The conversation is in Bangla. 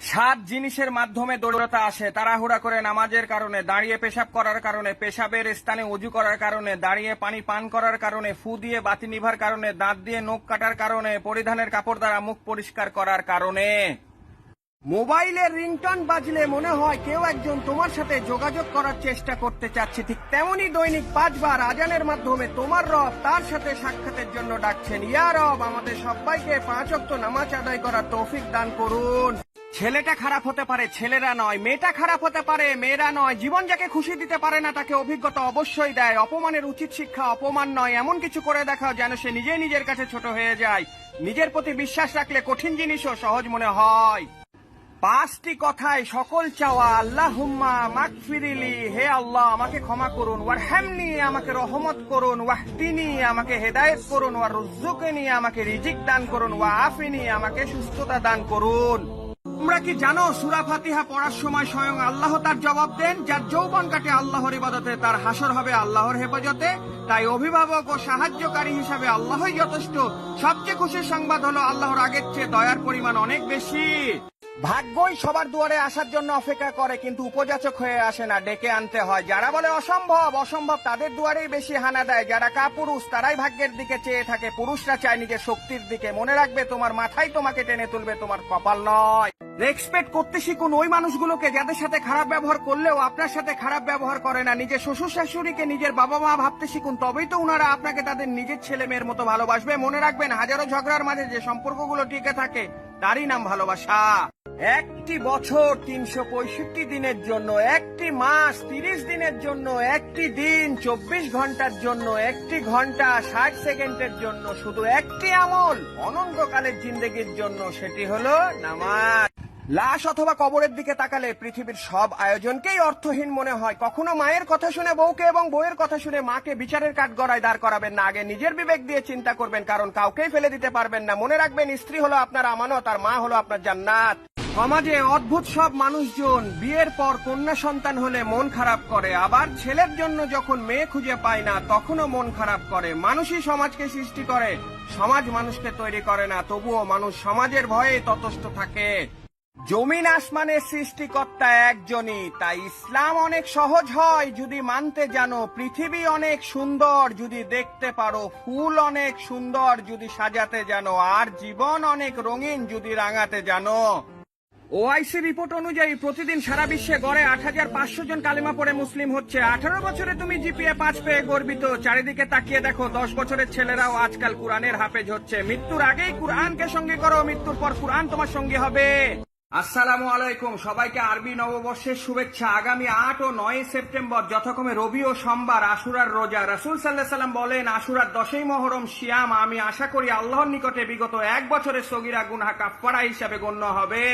সাত জিনিসের মাধ্যমে দৌড়তা আসে, তাড়াহুড়া করে নামাজের কারণে, দাঁড়িয়ে পেশাব করার কারণে, পেশাবের স্থানে অজু করার কারণে, দাঁড়িয়ে পানি পান করার কারণে, ফু দিয়ে বাতি নিভার কারণে, দাঁত দিয়ে নখ কাটার কারণে, পরিধানের কাপড় দ্বারা মুখ পরিষ্কার করার কারণে। মোবাইলের রিংটন বাজলে মনে হয় কেউ একজন তোমার সাথে যোগাযোগ করার চেষ্টা করতে চাচ্ছে। ঠিক তেমনি দৈনিক পাঁচবার আজানের মাধ্যমে তোমার রব তার সাথে সাক্ষাতের জন্য ডাকছেন। ইয়া রব, আমাদের সবাইকে পাঁচ অক্ত নামাজ আদায় করার তৌফিক দান করুন। ছেলেটা খারাপ হতে পারে, ছেলেরা নয়, মেয়েটা খারাপ হতে পারে, মেয়েরা নয়, জীবন যাকে খুশি দিতে পারে না তাকে অভিজ্ঞতা অবশ্যই দেয়, অপমানের উচিত শিক্ষা, অপমান নয়, এমন কিছু করে দেখাও যেন সে নিজেই নিজের কাছে ছোট হয়ে যায়। নিজের প্রতি বিশ্বাস রাখলে কঠিন জিনিসও সহজ মনে হয়। পাঁচটি কথায় সকল চাওয়া আল্লাহ হুম্মা মাকফিরিলি হে আল্লাহ, আমাকে ক্ষমা করুন ওয়ার হ্যামনি আমাকে রহমত করুন, ওয়াহদিনি, আমাকে হেদায়েত করুন ওয়ার রুজুকিনি আমাকে রিজিক দান করুন, ওয়া আফিনি, আমাকে সুস্থতা দান করুন। তোমরা কি জানো সুরা ফাতিহা পড়ার সময় স্বয়ং আল্লাহ তার জবাব দেন, যার যৌবন কাটে আল্লাহর ইবাদতে, তার হাসর হবে আল্লাহর হেফাজতে। তাই অভিভাবক ও সাহায্যকারী হিসাবে আল্লাহই যথেষ্ট। সবচেয়ে খুশির সংবাদ হলো আল্লাহর আগের চেয়ে দয়ার পরিমাণ অনেক বেশি। ভাগ্যই সবার দুয়ারে আসার জন্য অপেক্ষা করে, কিন্তু উপযাচক হয়ে আসে না, ডেকে আনতে হয়। যারা বলে অসম্ভব অসম্ভব তাদের দুয়ারেই বেশি হানা দেয়। যারা কাপুরুষ, তারাই ভাগ্যের দিকে চেয়ে থাকে। পুরুষরা চায় নিজের শক্তির দিকে। মনে রাখবে, তোমার মাথাই তোমাকে টেনে তুলবে, তোমার কপাল নয়। রেসপেক্ট করতে শিখুন ওই মানুষগুলোকে যাদের সাথে খারাপ ব্যবহার করলেও আপনার সাথে খারাপ ব্যবহার করে না। নিজের শ্বশুর শাশুড়িকে নিজের বাবা মা ভাবতে শিখুন, তবেই তো উনারা আপনাকে তাদের নিজের ছেলে মেয়ের মতো ভালোবাসবে। মনে রাখবেন, হাজারো ঝগড়ার মাঝে যে সম্পর্কগুলো টিকে থাকে, তারই নাম ভালোবাসা। একটি বছর তিনশো পঁয়ষট্টি দিনের জন্য, একটি মাস তিরিশ দিনের জন্য, একটি দিন চব্বিশ ঘণ্টার জন্য, একটি ঘণ্টা ষাট সেকেন্ডের জন্য, শুধু একটি আমল অনন্তকালের জিন্দগির জন্য, সেটি হলো নামাজ। লাশ অথবা কবরের দিকে তাকালে পৃথিবীর সব আয়োজনকেই অর্থহীন মনে হয়। কখনো মায়ের কথা শুনে বউকে এবং বউয়ের কথা শুনে মাকে বিচারের কাঠ গড়ায় দাঁড় করাবেন না। আগে নিজের বিবেক দিয়ে চিন্তা করবেন, কারণ কাউকেই ফেলে দিতে পারবেন না। মনে রাখবেন, স্ত্রী হলো আপনার আমানত, আর মা হলো আপনার জান্নাত। সমাজে অদ্ভুত সব মানুষজন, বিয়ের পর কন্যা সন্তান হলে মন খারাপ করে, আবার ছেলের জন্য যখন মেয়ে খুঁজে পায় না, তখনও মন খারাপ করে। মানুষই সমাজকে সৃষ্টি করে, সমাজ মানুষকে তৈরি করে না, তবুও মানুষ সমাজের ভয়ে ততস্থ থাকে। জমিন আসমানের সৃষ্টিকর্তা একজনই, তাই ইসলাম অনেক সহজ হয় যদি মানতে জানো। পৃথিবী অনেক সুন্দর যদি দেখতে পারো, ফুল অনেক সুন্দর যদি সাজাতে জানো, আর জীবন অনেক রঙিন যদি রাঙাতে জানো। ওআইসি রিপোর্ট অনুযায়ী প্রতিদিন সারা বিশ্বে গড়ে আট হাজার পাঁচশো জন কালিমা পড়ে মুসলিম হচ্ছে। আঠারো বছরে তুমি জিপিএ পাঁচ পেয়ে গর্বিত। চারিদিকে তাকিয়ে দেখো, দশ বছরের ছেলেরাও আজকাল কোরআনের হাফেজ হচ্ছে। মৃত্যুর আগেই কোরআনকে সঙ্গে করো, মৃত্যুর পর কোরআন তোমার সঙ্গে হবে। আসসালামু আলাইকুম। সবাইকে আরবি নববর্ষের শুভেচ্ছা। আগামী আট ও নয় সেপ্টেম্বর, যথাক্রমে রবি ও সোমবার আশুরার রোজা। রাসুল সাল্লাহ সাল্লাম বলেন, আশুরার দশই মহরম শিয়াম আমি আশা করি আল্লাহর নিকটে বিগত এক বছরের সগিরা গুনহা কাফারা হিসাবে গণ্য হবে।